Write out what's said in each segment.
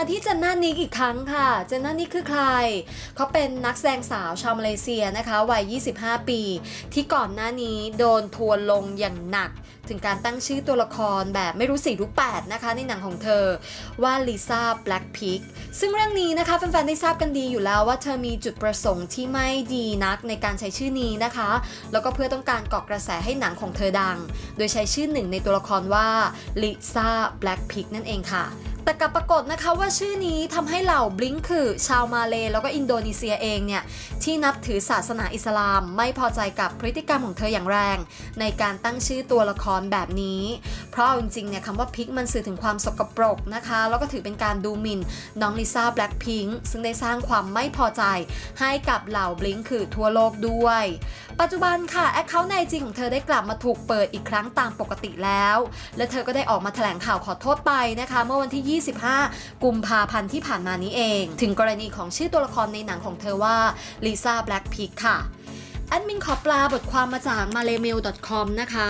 มาที่เจนน่านิกอีกครั้งค่ะ เจนน่านิกคือใคร เขาเป็นนักแสดงสาวชาวมาเลเซียนะคะ วัย 25 ปี ที่ก่อนหน้านี้โดนทัวลงอย่างหนัก ถึงการตั้งชื่อตัวละครแบบไม่รู้สี่รู้แปดนะคะ ในหนังของเธอว่าลิซ่าแบล็ k พิกซึ่งเรื่องนี้นะคะแฟนๆได้ทราบกันดีอยู่แล้วว่าเธอมีจุดประสงค์ที่ไม่ดีนักในการใช้ชื่อนี้นะคะ แล้วก็เพื่อต้องการเกาะกระแสให้หนังของเธอดัง โดยใช้ชื่อหนึ่งในตัวละครว่าลิซ่าแบล็ k พิกนั่นเองค่ะ แต่กลับปรากฏนะคะว่าชื่อนี้ทำให้เหล่าบลิงคือ ชาวมาเลแล้วก็อินโดนีเซียเองเนี่ยที่นับถือศาสนาอิสลามไม่พอใจกับพฤติกรรมของเธออย่างแรง ในการตั้งชื่อตัวละครแบบนี้ เพราะจริงๆเนี่ยคำว่าพิกมันสื่อถึงความสกปรกนะคะ แล้วก็ถือเป็นการดูหมิ่นน้องลิซ่าแบล็ k พิงซึ่งได้สร้างความไม่พอใจ ให้กับเหล่าบลิงคือทั่วโลกด้วย ปัจจุบันค่ะแอคเคาท์ในจริงของเธอได้กลับมาถูกเปิดอีกครั้งตามปกติแล้ว และเธอก็ได้ออกมาแถลงข่าวขอโทษไปนะคะ เมื่อวันที่ 25 กุมภาพันธ์ที่ผ่านมานี้เอง ถึงกรณีของชื่อตัวละครในหนังของเธอว่าลิซ่าแบล็กพิกค่ะ แอดมินขอปลาบทความมาจาก malaymail.com นะคะ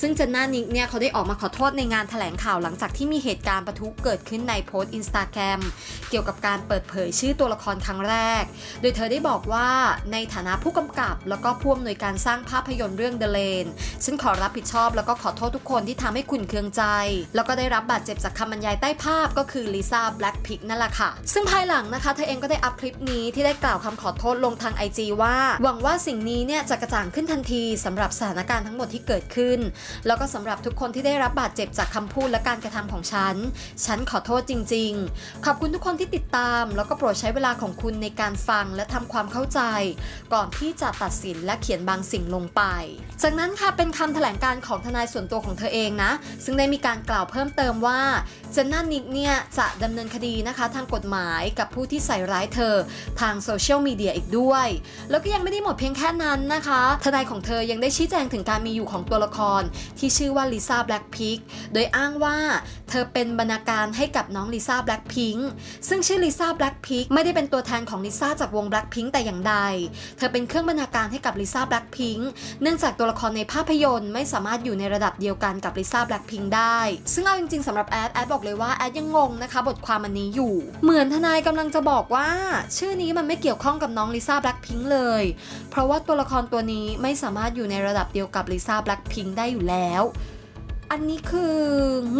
ซึ่งเจนน่านิกเนี่ยเขาได้ออกมาขอโทษในงานถแถลงข่าวหลังจากที่มีเหตุการณ์ประทุเกิดขึ้นในโพสต์อินสตาแกรมเกี่ยวกับการเปิดเผยชื่อตัวละครครั้งแรก โดยเธอได้บอกว่าในฐานะผู้กำกับ แล้วก็ผู้อำนวยการสร้างภาพยนตร์เรื่อง The Lane ฉันขอรับผิดชอบ แล้วก็ขอโทษทุกคนที่ทำให้คุณเคืองใจ แล้วก็ได้รับบาดเจ็บจากคำบรรยายใต้ภาพก็คือลิซ่าแบล็กพิกนั่นแหละค่ะ ซึ่งภายหลังนะคะเธอเองก็ได้อัพคลิปนี้ที่ได้กล่าวคำขอโทษลงทาง IG ว่าหวังว่าสิ่งนี้เนี่ยจะกระจ่างขึ้นทันทีสำหรับสถานการณ์ทั้งหมดที่เกิดขึ้น แล้วก็สำหรับทุกคนที่ได้รับบาดเจ็บจากคำพูดและการกระทำของฉัน ฉันขอโทษจริง ๆ ขอบคุณทุกคนที่ติดตาม แล้วก็โปรดใช้เวลาของคุณในการฟังและทำความเข้าใจ ก่อนที่จะตัดสินและเขียนบางสิ่งลงไป จากนั้นค่ะเป็นคำแถลงการของทนายส่วนตัวของเธอเองนะ ซึ่งได้มีการกล่าวเพิ่มเติมว่าเจนน่านิกเนี่ยจะดำเนินคดีนะคะทางกฎหมายกับผู้ที่ใส่ร้ายเธอ ทางโซเชียลมีเดียอีกด้วย แล้วก็ยังไม่ได้หมดเพียงแค่นั้นนะคะ ทนายของเธอยังได้ชี้แจงถึงการมีอยู่ของตัวละคร ที่ชื่อว่าลิซ่าแบล็กพิกโดยอ้างว่าเธอเป็นบรรณาการให้กับน้องลิซ่าแบล็กพิงซึ่งชื่อลิซ่าแบล็กพิกไม่ได้เป็นตัวแทนของลิซ่าจากวงแบล็กพิงแต่อย่างใด เธอเป็นเครื่องบรรณาการให้กับลิซ่าแบล็กพิงเนื่องจากตัวละครในภาพยนตร์ไม่สามารถอยู่ในระดับเดียวกันกับลิซ่าแบล็กพิงได้ ซึ่งเอาจริงๆสำหรับแอดแอดบอกเลยว่าแอดยังงงนะคะ บทความอันนี้อยู่ เหมือนทนายกำลังจะบอกว่า ชื่อนี้มันไม่เกี่ยวข้องกับน้องลิซ่าแบล็กพิงเลย เพราะว่าตัวละครตัวนี้ไม่สามารถอยู่ในระดับเดียวกับลิซ่าแบล็กพิงได้อยู่แล้ว อันนี้คือ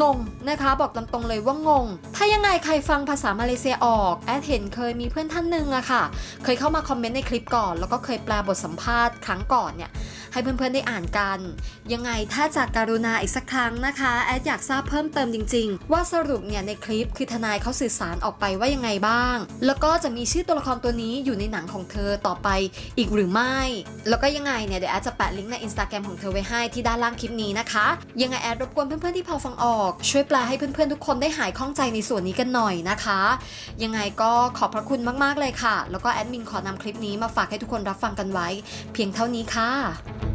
งงนะคะ บอกตรงๆเลยว่างง ถ้ายังไงใครฟังภาษามาเลเซียออกแอดเห็นเคยมีเพื่อนท่านหนึ่งอะค่ะ เคยเข้ามาคอมเมนต์ในคลิปก่อน แล้วก็เคยแปลบทสัมภาษณ์ครั้งก่อนเนี่ย ให้เพื่อนๆได้อ่านกัน ยังไงถ้าจากการุณาอีกสักครั้งนะคะแอดอยากทราบเพิ่มเติมจริง ๆ ว่าสรุปเนี่ยในคลิปคือทนายเขาสื่อสารออกไปว่ายังไงบ้าง แล้วก็จะมีชื่อตัวละครตัวนี้อยู่ในหนังของเธอต่อไปอีกหรือไม่ แล้วก็ยังไงเนี่ยเดี๋ยวแอดจะแปะลิงก์ในอินสตาแกรมของเธอไว้ให้ที่ด้านล่างคลิปนี้นะคะ ยังไงแอดรบกวนเพื่อนๆที่พอฟังออก ช่วยแปลให้เพื่อนๆทุกคนได้หายข้องใจในส่วนนี้กันหน่อยนะคะ ยังไงก็ขอบพระคุณมากๆเลยค่ะ แล้วก็แอดมินขอนำคลิปนี้มาฝากให้ทุกคนรับฟังกันไว้ เพียงเท่านี้ค่ะ